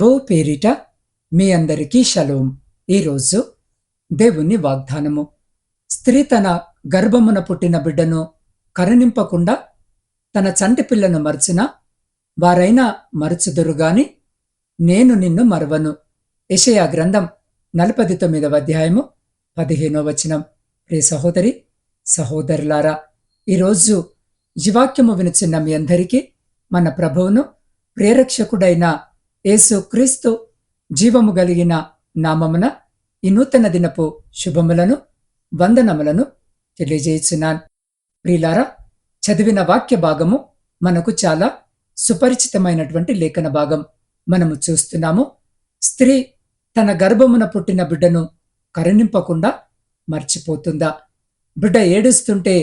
ప్రభువు పేరిట మీ అందరికీ షలోం. ఈరోజు దేవుని వాగ్దానము. స్త్రీ తన గర్భమున పుట్టిన బిడ్డను కరుణింపకుండా తన చంటి పిల్లను మరచిన వారైనా మరచుదురుగాని నేను నిన్ను మరవను. యెషయా గ్రంథం నలపది తొమ్మిదవ అధ్యాయము పదిహేనో వచనం. ప్రియ సహోదరి సహోదరులారా ఈరోజు ఈ వాక్యము వినుచున్న మీ అందరికీ మన ప్రభువును ప్రేరక్షకుడైన యేసు క్రీస్తు జీవము కలిగిన నామమున ఈ నూతన దినపు శుభములను వందనములను తెలియజేయుచున్నాను ప్రియులారా చదివిన వాక్య భాగము మనకు చాలా సుపరిచితమైనటువంటి లేఖన భాగం. మనము చూస్తున్నాము స్త్రీ తన గర్భమున పుట్టిన బిడ్డను కరుణింపకుండా మర్చిపోతుందా? బిడ్డ ఏడుస్తుంటే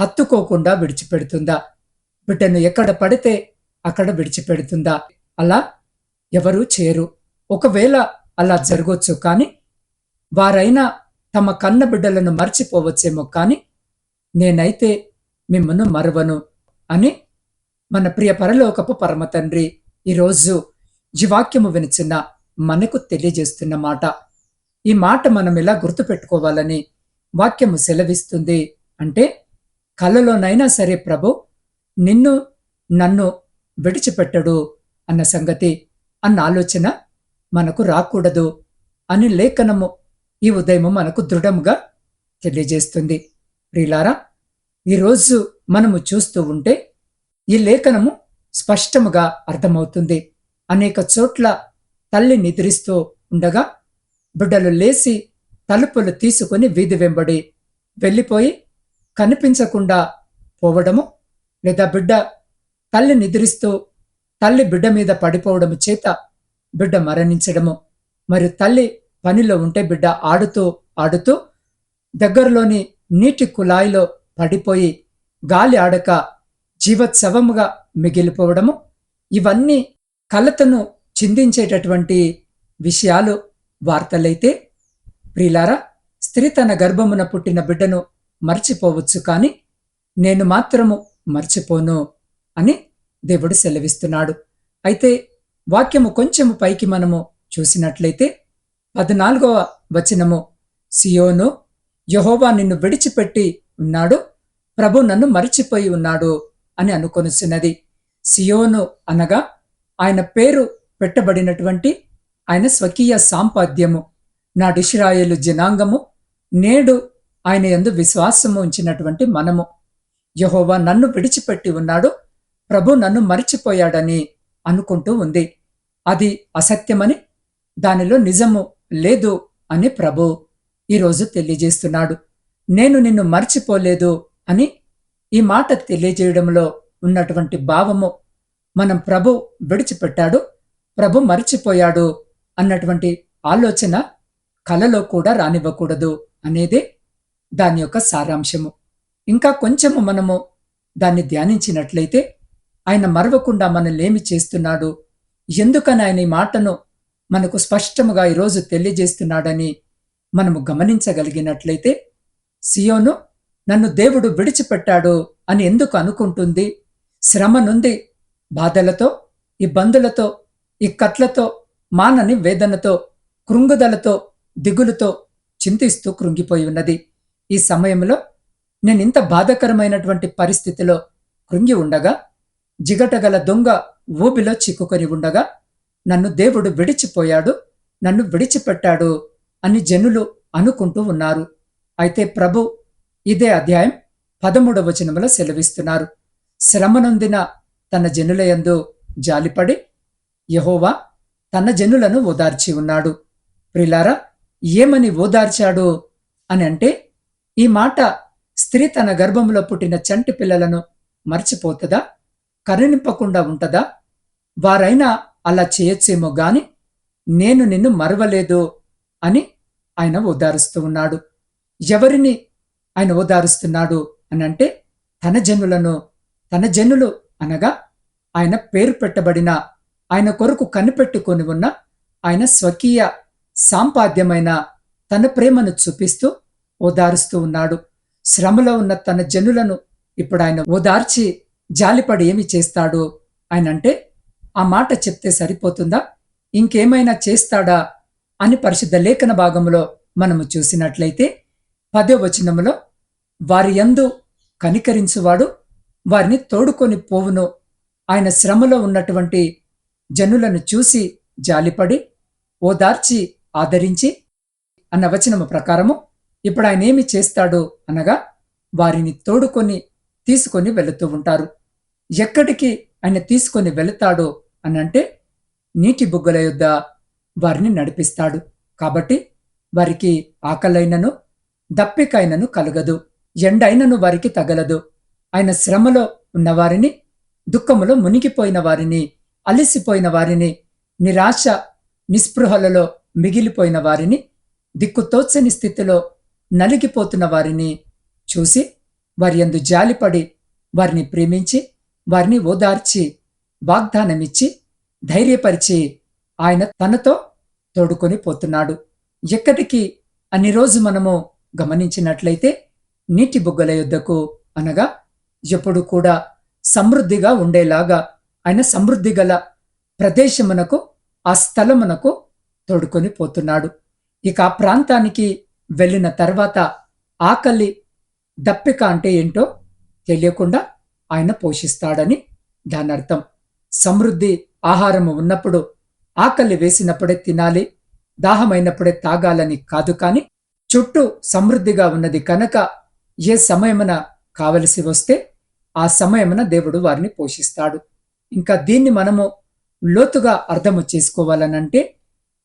హత్తుకోకుండా విడిచిపెడుతుందా? బిడ్డను ఎక్కడ పడితే అక్కడ విడిచిపెడుతుందా? అలా ఎవరూ చేయరు ఒకవేళ అలా జరగొచ్చు కానీ వారైనా తమ కన్న బిడ్డలను మర్చిపోవచ్చేమో కానీ నేనైతే మిమ్మను మరవను అని మన ప్రియ పరలోకపు పరమ తండ్రి ఈరోజు ఈ వాక్యము వినిచిన మనకు తెలియజేస్తున్న మాట. ఈ మాట మనం ఎలా గుర్తుపెట్టుకోవాలని వాక్యము సెలవిస్తుంది అంటే కలలోనైనా సరే ప్రభు నిన్ను నన్ను విడిచిపెట్టడు అన్న సంగతి అన్న ఆలోచన మనకు రాకూడదు అని లేఖనము ఈ ఉదయము మనకు దృఢముగా తెలియజేస్తుంది. ప్రిలారా ఈరోజు మనము చూస్తూ ఉంటే ఈ లేఖనము స్పష్టముగా అర్థమవుతుంది. అనేక చోట్ల తల్లి నిద్రిస్తూ ఉండగా బిడ్డలు లేచి తలుపులు తీసుకుని వీధి వెంబడి వెళ్ళిపోయి కనిపించకుండా పోవడము లేదా బిడ్డ తల్లి నిద్రిస్తూ తల్లి బిడ్డ మీద పడిపోవడము చేత బిడ్డ మరణించడము. మరియు తల్లి పనిలో ఉంటే బిడ్డ ఆడుతూ ఆడుతూ దగ్గరలోని నీటి కుళాయిలో పడిపోయి గాలి ఆడక జీవోత్సవముగా మిగిలిపోవడము. ఇవన్నీ కలతను చిందించేటటువంటి విషయాలు వార్తలైతే ప్రిలారా స్త్రీ తన గర్భమున పుట్టిన బిడ్డను మర్చిపోవచ్చు కానీ నేను మాత్రము మర్చిపోను అని దేవుడు సెలవిస్తున్నాడు. అయితే వాక్యము కొంచెము పైకి మనము చూసినట్లయితే పద్నాలుగవ వచనము సియోను యహోవా నిన్ను విడిచిపెట్టి ఉన్నాడు ప్రభు నన్ను మరిచిపోయి ఉన్నాడు అని అనుకొనుచున్నది. సియోను అనగా ఆయన పేరు పెట్టబడినటువంటి ఆయన స్వకీయ సాంపాద్యము. నాడిష్రాయేలు జనాంగము నేడు ఆయన ఎందు విశ్వాసము ఉంచినటువంటి మనము. యహోవా నన్ను విడిచిపెట్టి ఉన్నాడు ప్రభు నన్ను మరిచిపోయాడని అనుకుంటూ ఉంది. అది అసత్యమని దానిలో నిజము లేదు అని ప్రభు ఈరోజు తెలియజేస్తున్నాడు. నేను నిన్ను మర్చిపోలేదు అని ఈ మాట తెలియజేయడంలో ఉన్నటువంటి భావము మనం ప్రభు విడిచిపెట్టాడు ప్రభు మర్చిపోయాడు అన్నటువంటి ఆలోచన కలలో కూడా రానివ్వకూడదు అనేది దాని యొక్క సారాంశము. ఇంకా కొంచెము మనము దాన్ని ధ్యానించినట్లయితే ఆయన మరవకుండా మనల్నేమి చేస్తున్నాడు? ఎందుకని ఆయన ఈ మాటను మనకు స్పష్టముగా ఈరోజు తెలియజేస్తున్నాడని మనము గమనించగలిగినట్లయితే సియోను నన్ను దేవుడు విడిచిపెట్టాడు అని ఎందుకు అనుకుంటుంది? శ్రమ నుండి బాధలతో ఇబ్బందులతో ఇక్కట్లతో మానని వేదనతో కృంగుదలతో దిగులుతో చింతిస్తూ కృంగిపోయి ఉన్నది. ఈ సమయంలో నేనింత బాధకరమైనటువంటి పరిస్థితిలో కృంగి ఉండగా జిగటగల దొంగ ఊబిలో చిక్కుకొని ఉండగా నన్ను దేవుడు విడిచిపోయాడు నన్ను విడిచిపెట్టాడు అని జనులు అనుకుంటూ ఉన్నారు. అయితే ప్రభు ఇదే అధ్యాయం పదమూడవ వచనములో సెలవిస్తున్నారు. శ్రమనొందిన తన జనులయందు జాలిపడి యహోవా తన జనులను ఓదార్చి ఉన్నాడు. ప్రిలారా ఏమని ఓదార్చాడు అని అంటే ఈ మాట స్త్రీ తన గర్భంలో పుట్టిన చంటి పిల్లలను మర్చిపోతుందా? కరుణింపకుండా ఉంటదా? వారైనా అలా చేయొచ్చేమో గాని నేను నిన్ను మరవలేదు అని ఆయన ఓదారుస్తూ ఉన్నాడు. ఎవరిని ఆయన ఓదారుస్తున్నాడు అని అంటే తన జనులను తన జనులు అనగా ఆయన పేరు పెట్టబడిన ఆయన కొరకు కనిపెట్టుకొని ఉన్న ఆయన స్వకీయ సాంపాద్యమైన తన ప్రేమను చూపిస్తూ ఓదారుస్తూ ఉన్నాడు. శ్రమలో ఉన్న తన జనులను ఇప్పుడు ఆయన ఓదార్చి జాలిపడి ఏమి చేస్తాడు ఆయన అంటే ఆ మాట చెప్తే సరిపోతుందా? ఇంకేమైనా చేస్తాడా? అని పరిశుద్ధ లేఖన భాగంలో మనము చూసినట్లయితే పదో వచనములో వారి యందు కనికరించువాడు వారిని తోడుకొని పోవును. ఆయన శ్రమలో ఉన్నటువంటి జనులను చూసి జాలిపడి ఓదార్చి ఆదరించి అన్న వచనము ప్రకారము ఇప్పుడు ఆయన ఏమి చేస్తాడు? అనగా వారిని తోడుకొని తీసుకొని వెళుతూ ఉంటారు. ఎక్కడికి ఆయన తీసుకొని వెళతాడు అనంటే నీటి బుగ్గల యొద్ద వారిని నడిపిస్తాడు. కాబట్టి వారికి ఆకలైనను దప్పికైనను కలగదు. ఎండైనను వారికి తగలదు. ఆయన శ్రమలో ఉన్నవారిని దుఃఖములో మునిగిపోయిన వారిని అలసిపోయిన వారిని నిరాశ నిస్పృహలలో మిగిలిపోయిన వారిని దిక్కుతోచని స్థితిలో నలిగిపోతున్న వారిని చూసి వారి యందు జాలిపడి వారిని ప్రేమించి వారిని ఓదార్చి వాగ్దానమిచ్చి ధైర్యపరిచి ఆయన తనతో తోడుకొని పోతున్నాడు. ఎక్కడికి? అన్ని రోజు మనము గమనించినట్లయితే నీటి బుగ్గల యుద్ధకు అనగా ఎప్పుడు కూడా సమృద్ధిగా ఉండేలాగా ఆయన సమృద్ధి గల ప్రదేశమునకు ఆ స్థలమునకు తోడుకొని పోతున్నాడు. ఇక ఆ ప్రాంతానికి వెళ్ళిన తర్వాత ఆకలి దప్పిక అంటే ఏంటో తెలియకుండా ఆయన పోషిస్తాడని దాని అర్థం సమృద్ధి ఆహారము ఉన్నప్పుడు ఆకలి వేసినప్పుడే తినాలి దాహమైనప్పుడే తాగాలని కాదు కాని చుట్టూ సమృద్ధిగా ఉన్నది కనుక ఏ సమయమున కావలసి వస్తే ఆ సమయమున దేవుడు వారిని పోషిస్తాడు. ఇంకా దీన్ని మనము లోతుగా అర్థము చేసుకోవాలనంటే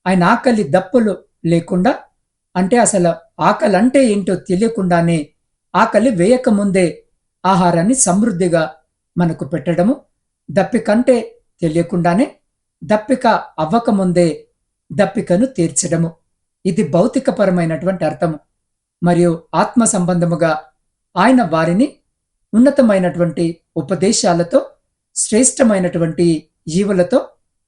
ఆయన ఆకలి దప్పులు లేకుండా అంటే అసలు ఆకలి అంటే ఏంటో తెలియకుండానే ఆకలి వేయకముందే ఆహారాన్ని సమృద్ధిగా మనకు పెట్టడము. దప్పికంటే తెలియకుండానే దప్పిక అవ్వకముందే దప్పికను తీర్చడము. ఇది భౌతికపరమైనటువంటి అర్థము. మరియు ఆత్మ సంబంధముగా ఆయన వారిని ఉన్నతమైనటువంటి ఉపదేశాలతో శ్రేష్టమైనటువంటి జీవులతో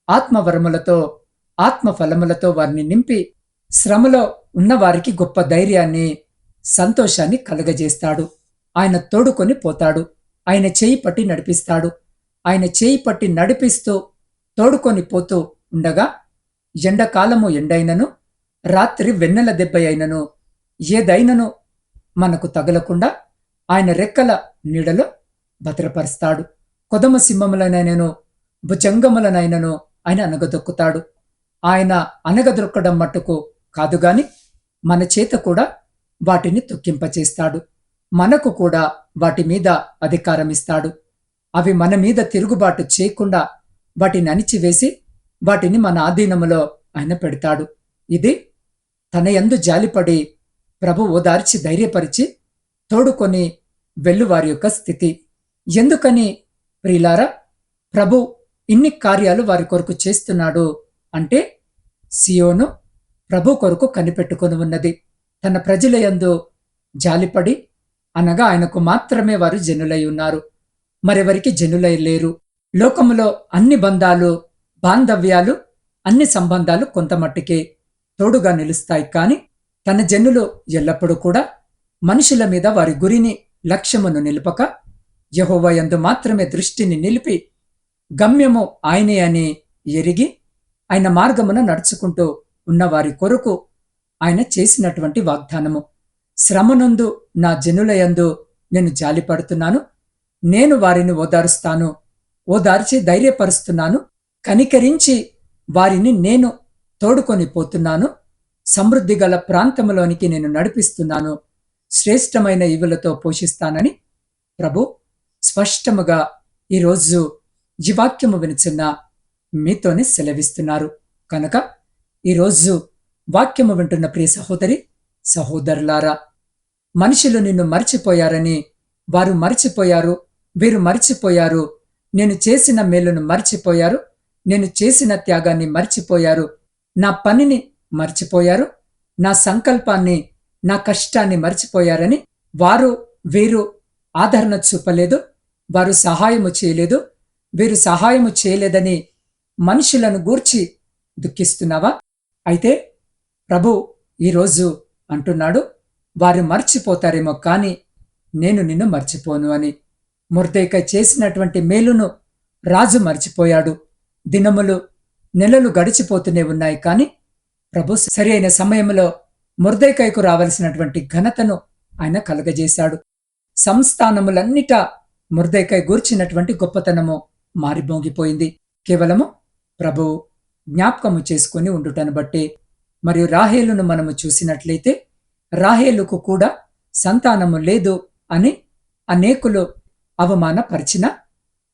ఆత్మవరములతో ఆత్మ ఫలములతో వారిని నింపి శ్రమలో ఉన్నవారికి గొప్ప ధైర్యాన్ని సంతోషాన్ని కలుగజేస్తాడు. ఆయన తోడుకొని పోతాడు. ఆయన చేయి పట్టి నడిపిస్తాడు. ఆయన చేయి పట్టి నడిపిస్తూ తోడుకొని పోతూ ఉండగా ఎండకాలము ఎండైనను రాత్రి వెన్నెల దెబ్బ అయినను ఏదైనను మనకు తగలకుండా ఆయన రెక్కల నీడలో భద్రపరుస్తాడు. కొదమ సింహములనైనను భుజంగములనైనను ఆయన అనగదొక్కుతాడు. ఆయన అనగదొక్కడం మట్టుకు కాదుగాని మన చేత కూడా వాటిని తొక్కింపచేస్తాడు. మనకు కూడా వాటి మీద అధికారం ఇస్తాడు. అవి మన మీద తిరుగుబాటు చేయకుండా వాటిని అణిచివేసి వాటిని మన ఆధీనములో ఆయన పెడతాడు. ఇది తన యందు జాలిపడి ప్రభు ఓదార్చి ధైర్యపరిచి తోడుకొని వెల్లువారి యొక్క స్థితి. ఎందుకని ప్రియులారా? ప్రభు ఇన్ని కార్యాలు వారి కొరకు చేస్తున్నాడు అంటే సియోను ప్రభు కొరకు కనిపెట్టుకొని ఉన్నది. తన ప్రజల యందు జాలిపడి అనగా ఆయనకు మాత్రమే వారు జనులై ఉన్నారు. మరెవరికి జనులై లేరు. లోకములో అన్ని బంధాలు బాంధవ్యాలు అన్ని సంబంధాలు కొంతమట్టుకే తోడుగా నిలుస్తాయి. కాని తన జనులు ఎల్లప్పుడూ కూడా మనుషుల మీద వారి గురిని లక్ష్యమును నిలుపక యహోవయందు మాత్రమే దృష్టిని నిలిపి గమ్యము ఆయనే అని ఎరిగి ఆయన మార్గమున నడుచుకుంటూ ఉన్న వారి కొరకు ఆయన చేసినటువంటి వాగ్దానము. శ్రమనందు నా జనులయందు నేను జాలిపడుతున్నాను. నేను వారిని ఓదారుస్తాను. ఓదార్చి ధైర్యపరుస్తున్నాను. కనికరించి వారిని నేను తోడుకొని పోతున్నాను. సమృద్ధి గల ప్రాంతంలోనికి నేను నడిపిస్తున్నాను. శ్రేష్టమైన ఇవులతో పోషిస్తానని ప్రభు స్పష్టముగా ఈరోజు జీవాక్యము వాక్యము వినుచున్న మీతోనే సెలవిస్తున్నారు. కనుక ఈరోజు వాక్యము వింటున్న ప్రియ సహోదరి సహోదరులారా మనుషులు నిన్ను మర్చిపోయారని. వారు మర్చిపోయారు వీరు మర్చిపోయారు. నేను చేసిన మేలును మర్చిపోయారు నేను చేసిన త్యాగాన్ని మర్చిపోయారు. నా పనిని మర్చిపోయారు నా సంకల్పాన్ని నా కష్టాన్ని మర్చిపోయారని. వారు వీరు ఆదరణ చూపలేదు వారు సహాయము చేయలేదు వీరు సహాయము చేయలేదని మనుషులను గూర్చి దుఃఖిస్తున్నావా? అయితే ప్రభు ఈరోజు అంటున్నాడు వారు మర్చిపోతారేమో కాని నేను నిన్ను మర్చిపోను అని ముర్దేక చేసినటువంటి మేలును రాజు మర్చిపోయాడు. దినములు నెలలు గడిచిపోతూనే ఉన్నాయి కాని ప్రభు సరి అయిన సమయంలో ముర్దేకైకు రావలసినటువంటి ఘనతను ఆయన కలుగజేశాడు. సంస్థానములన్నిటా ముర్దైకై గూర్చినటువంటి గొప్పతనము మారిమోగిపోయింది కేవలము ప్రభు జ్ఞాపకము చేసుకుని ఉండుటను బట్టి మరియు రాహేలును మనము చూసినట్లయితే రాహేలుకు కూడా సంతానము లేదు అని అనేకులు అవమానపరిచిన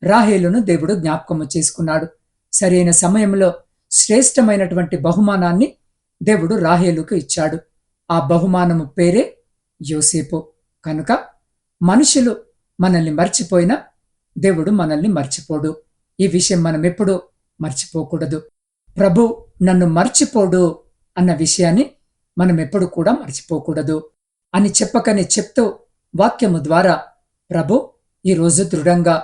రాహేలును దేవుడు జ్ఞాపకము చేసుకున్నాడు. సరైన సమయంలో శ్రేష్టమైనటువంటి బహుమానాన్ని దేవుడు రాహేలుకు ఇచ్చాడు. ఆ బహుమానము పేరే యోసేపు. కనుక మనుషులు మనల్ని మర్చిపోయినా దేవుడు మనల్ని మర్చిపోడు. ఈ విషయం మనం ఎప్పుడూ మర్చిపోకూడదు. ప్రభు నన్ను మర్చిపోడు అన్న విషయాన్ని మనం ఎప్పుడు కూడా మర్చిపోకూడదు అని చెప్పకనే చెప్తూ వాక్యము ద్వారా ప్రభు ఈరోజు దృఢంగా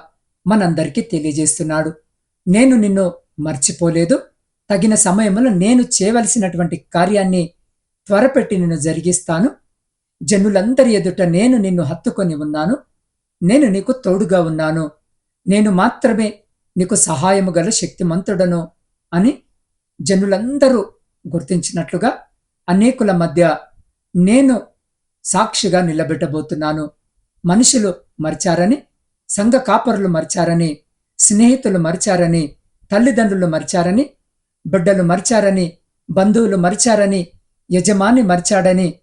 మనందరికీ తెలియజేస్తున్నాడు. నేను నిన్ను మర్చిపోలేదు. తగిన సమయంలో నేను చేయవలసినటువంటి కార్యాన్ని త్వరపెట్టి నిన్ను జరిగిస్తాను. జనులందరి ఎదుట నేను నిన్ను హత్తుకొని ఉన్నాను. నేను నీకు తోడుగా ఉన్నాను. నేను మాత్రమే నీకు సహాయము గల శక్తిమంతుడను అని జనులందరూ గుర్తించినట్లుగా అనేకుల మధ్య నేను సాక్షిగా నిలబెట్టబోతున్నాను. మనుషులు మరిచారని సంఘ కాపరులు మరిచారని స్నేహితులు మరిచారని తల్లిదండ్రులు మరిచారని బిడ్డలు మరిచారని బంధువులు మరిచారని యజమాని మరిచాడని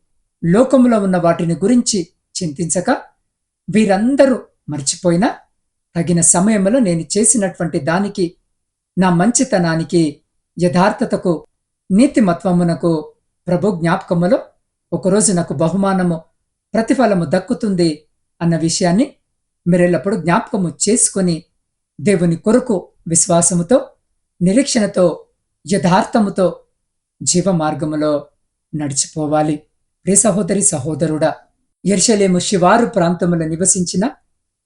లోకములో ఉన్న వాటిని గురించి చింతించక వీరందరూ మర్చిపోయినా తగిన సమయంలో నేను చేసినటువంటి దానికి నా మంచితనానికి యథార్థతకు నీతిమత్వమునకు ప్రభు జ్ఞాపకములో ఒకరోజు నాకు బహుమానము ప్రతిఫలము దక్కుతుంది అన్న విషయాన్ని మీరెల్లప్పుడు జ్ఞాపకము చేసుకొని దేవుని కొరకు విశ్వాసముతో నిరీక్షణతో యథార్థముతో జీవ మార్గములో నడిచిపోవాలి. ప్రి సహోదరి సహోదరుడా ఎర్షలేము శివారు ప్రాంతములో నివసించిన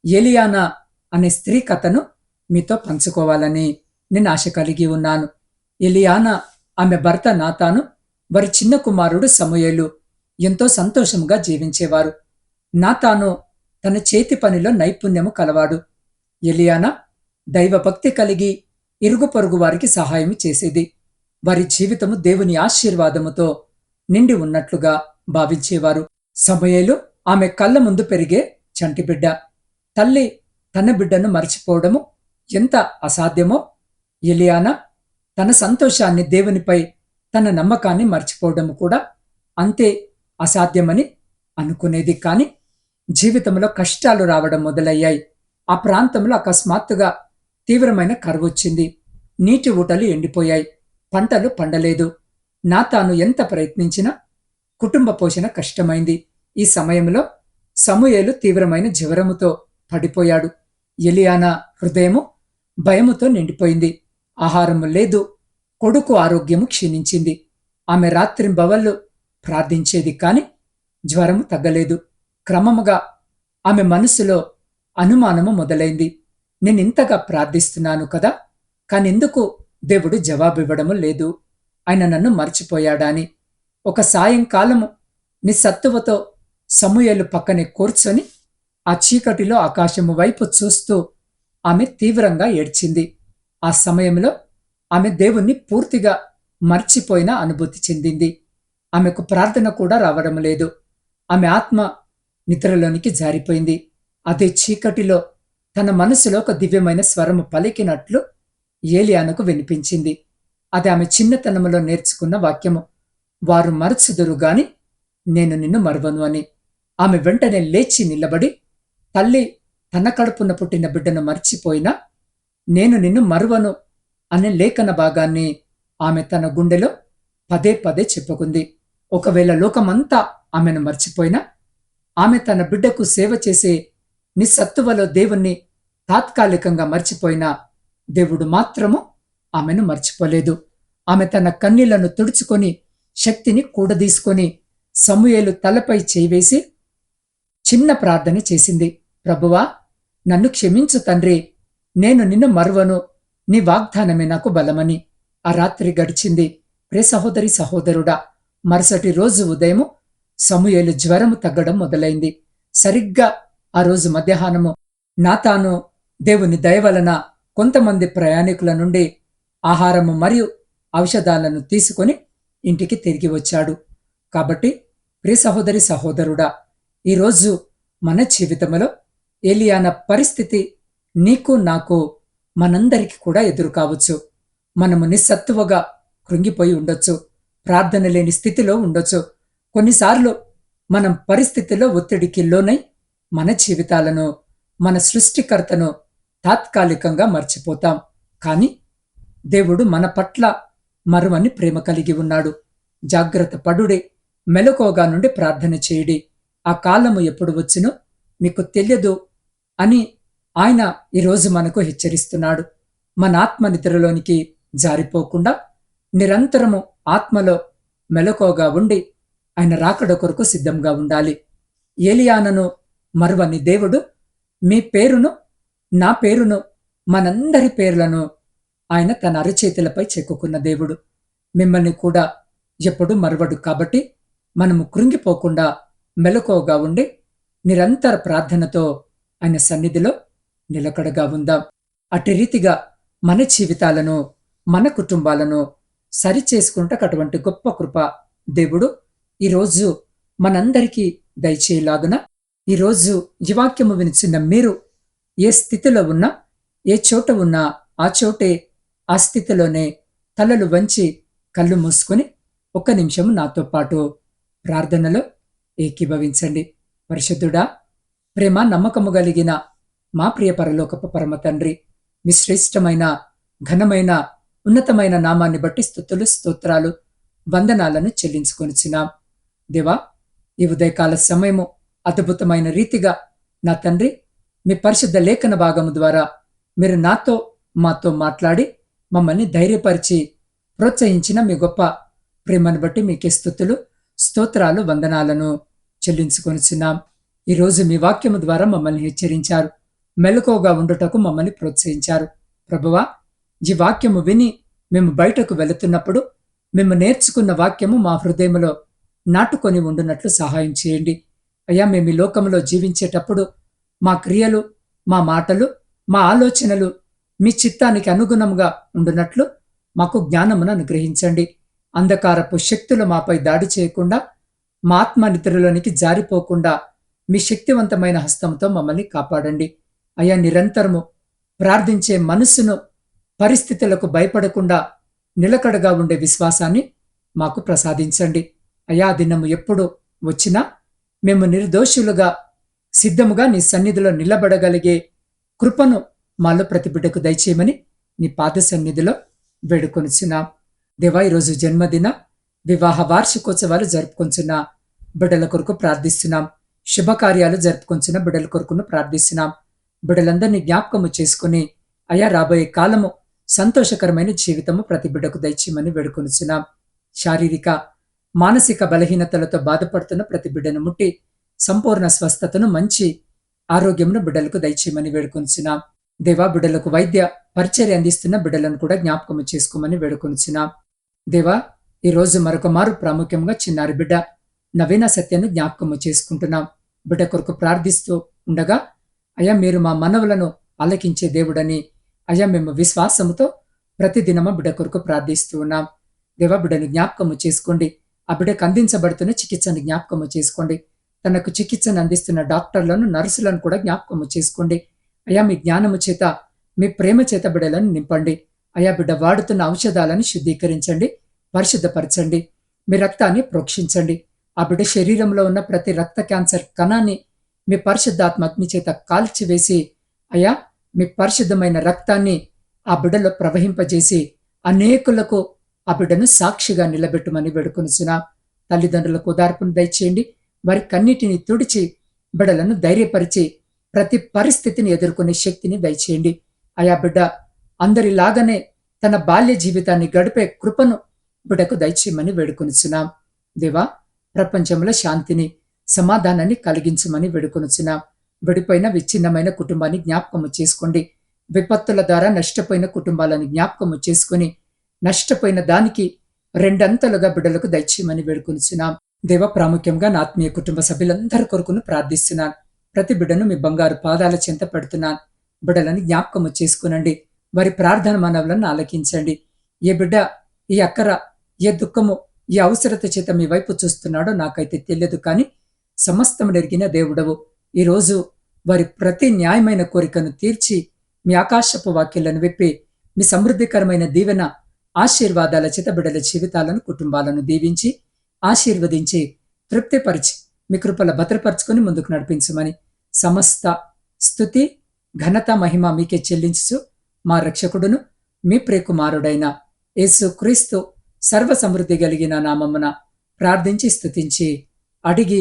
ఎలియానా అనే స్త్రీ కథను మీతో పంచుకోవాలని నేను ఆశ కలిగి ఉన్నాను. ఎలియానా ఆమె భర్త నాతాను వారి చిన్న కుమారుడు సమూయేలు ఎంతో సంతోషంగా జీవించేవారు. నాతాను తన చేతి పనిలో నైపుణ్యము కలవాడు. ఎలియానా దైవభక్తి కలిగి ఇరుగు పొరుగు వారికి సహాయం చేసేది. వారి జీవితము దేవుని ఆశీర్వాదముతో నిండి ఉన్నట్లుగా భావించేవారు. సమయలు ఆమె కళ్ళ ముందు పెరిగే చంటిబిడ్డ తల్లి తన బిడ్డను మర్చిపోవడము ఎంత అసాధ్యమో? ఎలియానా తన సంతోషాన్ని దేవునిపై తన నమ్మకాన్ని మర్చిపోవడం కూడా అంతే అసాధ్యమని అనుకునేది. కానీ జీవితంలో కష్టాలు రావడం మొదలయ్యాయి. ఆ ప్రాంతంలో అకస్మాత్తుగా తీవ్రమైన కరువొచ్చింది. నీటి ఊటలు ఎండిపోయాయి. పంటలు పండలేదు. నా తాను ఎంత ప్రయత్నించినా కుటుంబ పోషణ కష్టమైంది. ఈ సమయంలో సమూయేలు తీవ్రమైన జ్వరముతో పడిపోయాడు. ఎలియానా హృదయము భయముతో నిండిపోయింది. ఆహారము లేదు. కొడుకు ఆరోగ్యము క్షీణించింది. ఆమె రాత్రింబవళ్ళు ప్రార్థించేది కాని జ్వరము తగ్గలేదు. క్రమముగా ఆమె మనసులో అనుమానము మొదలైంది. నేనింతగా ప్రార్థిస్తున్నాను కదా కానెందుకు దేవుడు జవాబివ్వడము లేదు. ఆయన నన్ను మర్చిపోయాడాని. ఒక సాయంకాలము నిస్సత్తువతో సమూయలు పక్కనే కూర్చొని ఆ చీకటిలో ఆకాశము వైపు చూస్తూ ఆమె తీవ్రంగా ఏడ్చింది. ఆ సమయంలో ఆమె దేవుణ్ణి పూర్తిగా మర్చిపోయిన అనుభూతి చెందింది. ఆమెకు ప్రార్థన కూడా రావడం లేదు. ఆమె ఆత్మ నిద్రలోనికి జారిపోయింది. అదే చీకటిలో తన మనసులో ఒక దివ్యమైన స్వరము పలికినట్లు ఏలియానకు వినిపించింది. అది ఆమె చిన్నతనములో నేర్చుకున్న వాక్యము. వారు మరచుదురు గాని నేను నిన్ను మరవను అని. ఆమె వెంటనే లేచి నిలబడి తల్లి తన కడుపున పుట్టిన బిడ్డను మర్చిపోయినా నేను నిన్ను మరువను అనే లేఖన భాగాన్ని ఆమె తన గుండెలో పదే పదే చెప్పుకుంది. ఒకవేళ లోకమంతా ఆమెను మర్చిపోయినా ఆమె తన బిడ్డకు సేవ చేసే నిస్సత్తువలో దేవుణ్ణి తాత్కాలికంగా మర్చిపోయినా దేవుడు మాత్రము ఆమెను మర్చిపోలేదు. ఆమె తన కన్నీళ్ళను తుడుచుకొని శక్తిని కూడదీసుకొని సమూయేలు తలపై చేయివేసి చిన్న ప్రార్థన చేసింది. ప్రభువా నన్ను క్షమించు తండ్రి నేను నిన్ను మరువను. నీ వాగ్దానమే నాకు బలమని. ఆ రాత్రి గడిచింది. ప్రే సహోదరి సహోదరుడా మరుసటి రోజు ఉదయము సమూయేలు జ్వరము తగ్గడం మొదలైంది. సరిగ్గా ఆ రోజు మధ్యాహ్నము నాతాను దేవుని దయవలన కొంతమంది ప్రయాణికుల నుండి ఆహారము మరియు ఔషధాలను తీసుకొని ఇంటికి తిరిగి వచ్చాడు. కాబట్టి ప్రియ సహోదరి సహోదరుడా ఈరోజు మన జీవితంలో ఏలియాన పరిస్థితి నీకు నాకు మనందరికీ కూడా ఎదురు కావచ్చు. మనము నిస్సత్తువగా కృంగిపోయి ఉండొచ్చు. ప్రార్థన లేని స్థితిలో ఉండొచ్చు. కొన్నిసార్లు మనం పరిస్థితిలో ఒత్తిడికి లోనై మన జీవితాలను మన సృష్టికర్తను తాత్కాలికంగా మర్చిపోతాం. కానీ దేవుడు మన పట్ల మరువని ప్రేమ కలిగి ఉన్నాడు. జాగ్రత్త పడుడే. మెలకువగా నుండి ప్రార్థన చేయడి. ఆ కాలము ఎప్పుడు వచ్చినో మీకు తెలియదు అని ఆయన ఈరోజు మనకు హెచ్చరిస్తున్నాడు. మన ఆత్మ నిద్రలోనికి జారిపోకుండా నిరంతరము ఆత్మలో మెలకువగా ఉండి ఆయన రాకడ కొరకు సిద్ధంగా ఉండాలి. ఏలియానను మరువని దేవుడు మీ పేరును నా పేరును మనందరి పేర్లను ఆయన తన అరచేతులపై చెక్కుకున్న దేవుడు. మిమ్మల్ని కూడా ఎప్పుడు మరవడు కాబట్టి మనము కృంగిపోకుండా మెలకువగా ఉండి నిరంతర ప్రార్థనతో ఆయన సన్నిధిలో నిలకడగా ఉందాం. అటు రీతిగా మన జీవితాలను మన కుటుంబాలను సరిచేసుకుంటకు అటువంటి గొప్ప కృప దేవుడు ఈరోజు మనందరికీ దయచేయలాగున ఈరోజు యువాక్యము వాక్యము వినిచిన మీరు ఏ స్థితిలో ఉన్నా ఏ చోట ఉన్నా ఆ చోటే ఆ స్థితిలోనే తలలు వంచి కళ్ళు మూసుకొని ఒక్క నిమిషం నాతో పాటు ప్రార్థనలో ఏకీభవించండి. పరిశుద్ధుడా ప్రేమ నమ్మకము కలిగిన మా ప్రియ పరలోకపు పరమ తండ్రి మీ శ్రేష్టమైన ఘనమైన ఉన్నతమైన నామాన్ని బట్టి స్థుతులు స్తోత్రాలు వందనాలను చెల్లించుకొనిచ్చినాం దేవా ఈ ఉదయకాల సమయము అద్భుతమైన రీతిగా నా తండ్రి మీ పరిశుద్ధ లేఖన భాగము ద్వారా మీరు నాతో మాతో మాట్లాడి మమ్మల్ని ధైర్యపరిచి ప్రోత్సహించిన మీ గొప్ప ప్రేమను బట్టి మీకే స్థుతులు స్తోత్రాలు వందనాలను చెల్లించుకొనిచున్నాం. ఈరోజు మీ వాక్యము ద్వారా మమ్మల్ని హెచ్చరించారు. మెలకువగా ఉండుటకు మమ్మల్ని ప్రోత్సహించారు. ప్రభువా ఈ వాక్యము విని మేము బయటకు వెళుతున్నప్పుడు మేము నేర్చుకున్న వాక్యము మా హృదయంలో నాటుకొని ఉండునట్లు సహాయం చేయండి. అయ్యా మేము ఈ లోకంలో జీవించేటప్పుడు మా క్రియలు మా మాటలు మా ఆలోచనలు మీ చిత్తానికి అనుగుణంగా ఉండునట్లు మాకు జ్ఞానమును అనుగ్రహించండి. అంధకారపు శక్తులు మాపై దాడి చేయకుండా మా ఆత్మ నిద్రలోనికి జారిపోకుండా మీ శక్తివంతమైన హస్తంతో మమ్మల్ని కాపాడండి. అయ్యా నిరంతరము ప్రార్థించే మనస్సును పరిస్థితులకు భయపడకుండా నిలకడగా ఉండే విశ్వాసాన్ని మాకు ప్రసాదించండి. అయా దినము ఎప్పుడు వచ్చినా మేము నిర్దోషులుగా సిద్ధముగా నీ సన్నిధిలో నిలబడగలిగే కృపను మాలో ప్రతి బిడ్డకు దయచేయమని నీ పాద సన్నిధిలో వేడుకొనిచున్నాం. దేవా ఈరోజు జన్మదిన వివాహ వార్షికోత్సవాలు జరుపుకొంచున్న బిడ్డల కొరకు ప్రార్థిస్తున్నాం. శుభకార్యాలు జరుపుకొంచున్న బిడ్డల కొరకును ప్రార్థిస్తున్నాం. బిడ్డలందరినీ జ్ఞాపకము చేసుకుని అయా రాబోయే కాలము సంతోషకరమైన జీవితము ప్రతి బిడ్డకు దయచేయమని వేడుకొనిచున్నాం. శారీరక మానసిక బలహీనతలతో బాధపడుతున్న ప్రతి బిడ్డను ముట్టి సంపూర్ణ స్వస్థతను మంచి ఆరోగ్యమును బిడ్డలకు దయచేయమని వేడుకొనిచున్నాం. దేవా బిడ్డలకు వైద్య పరిచర్య అందిస్తున్న బిడ్డలను కూడా జ్ఞాపకము చేసుకోమని వేడుకొనిచున్నాం. దేవా ఈ రోజు మరొక మారు ప్రాముఖ్యంగా చిన్నారి బిడ్డ నవీన సత్యాన్ని జ్ఞాపకము చేసుకుంటున్నాం. బిడ్డ కొరకు ప్రార్థిస్తూ ఉండగా అయ్యా మీరు మా మనవులను ఆలకించే దేవుడని. అయ్యా మేము విశ్వాసముతో ప్రతిదినము బిడ్డ కొరకు ప్రార్థిస్తూ ఉన్నాం. దేవా బిడ్డను జ్ఞాపకము చేసుకోండి. ఆ బిడ్డకు అందించబడుతున్న చికిత్సను జ్ఞాపకము చేసుకోండి. తనకు చికిత్సను అందిస్తున్న డాక్టర్లను నర్సులను కూడా జ్ఞాపకము చేసుకోండి. అయా మీ జ్ఞానము చేత మీ ప్రేమ చేత బిడ్డలను నింపండి. అయా బిడ్డ వాడుతున్న ఔషధాలను శుద్ధీకరించండి పరిశుద్ధపరచండి. మీ రక్తాన్ని ప్రోక్షించండి. ఆ బిడ్డ శరీరంలో ఉన్న ప్రతి రక్త క్యాన్సర్ కణాన్ని మీ పరిశుద్ధాత్మ అగ్ని చేత కాల్చివేసి అయా మీ పరిశుద్ధమైన రక్తాన్ని ఆ బిడ్డలో ప్రవహింపజేసి అనేకులకు ఆ బిడ్డను సాక్షిగా నిలబెట్టమని వేడుకొనిసిన తల్లిదండ్రులకు ఓదార్పును దయచేయండి. వారి కన్నిటిని తుడిచి బిడ్డలను ధైర్యపరిచి ప్రతి పరిస్థితిని ఎదుర్కొనే శక్తిని దయచేయండి. అయా బిడ్డ అందరిలాగానే తన బాల్య జీవితాన్ని గడిపే కృపను బిడ్డకు దయచేయమని వేడుకొనిచున్నాం. దేవా ప్రపంచంలో శాంతిని సమాధానాన్ని కలిగించమని వేడుకొనిచున్నాం. విడిపోయిన విచ్ఛిన్నమైన కుటుంబాన్ని జ్ఞాపకము చేసుకోండి. విపత్తుల ద్వారా నష్టపోయిన కుటుంబాలను జ్ఞాపకము చేసుకుని నష్టపోయిన దానికి రెండంతలుగా బిడ్డలకు దయచేయమని వేడుకొనిచున్నాం. దేవ ప్రాముఖ్యంగా నా ఆత్మీయ కుటుంబ సభ్యులందరి కొరకును ప్రార్థిస్తున్నాను. ప్రతి బిడ్డను మీ బంగారు పాదాల చెంత పెడుతున్నాను. బిడ్డలని జ్ఞాపకము చేసుకునండి. వారి ప్రార్థన మనవులను ఆలకించండి. ఏ బిడ్డ ఈ అక్కర ఏ దుఃఖము ఈ అవసరత చేత మీ వైపు చూస్తున్నాడో నాకైతే తెలియదు కానీ సమస్తం ఎరిగిన దేవుడవు. ఈరోజు వారి ప్రతి న్యాయమైన కోరికను తీర్చి మీ ఆకాశపు వాక్యాలను విప్పి మీ సమృద్ధికరమైన దీవెన ఆశీర్వాదాల చితబిడల జీవితాలను కుటుంబాలను దీవించి ఆశీర్వదించి తృప్తిపరిచి మీ కృపల భద్రపరచుకొని ముందుకు నడిపించమని సమస్త స్థుతి ఘనత మహిమ మీకే చెల్లించు మా రక్షకుడును మీ ప్రియకుమారుడైన యేసు క్రీస్తు సర్వ సమృద్ధి కలిగిన నామమున ప్రార్థించి స్థుతించి అడిగి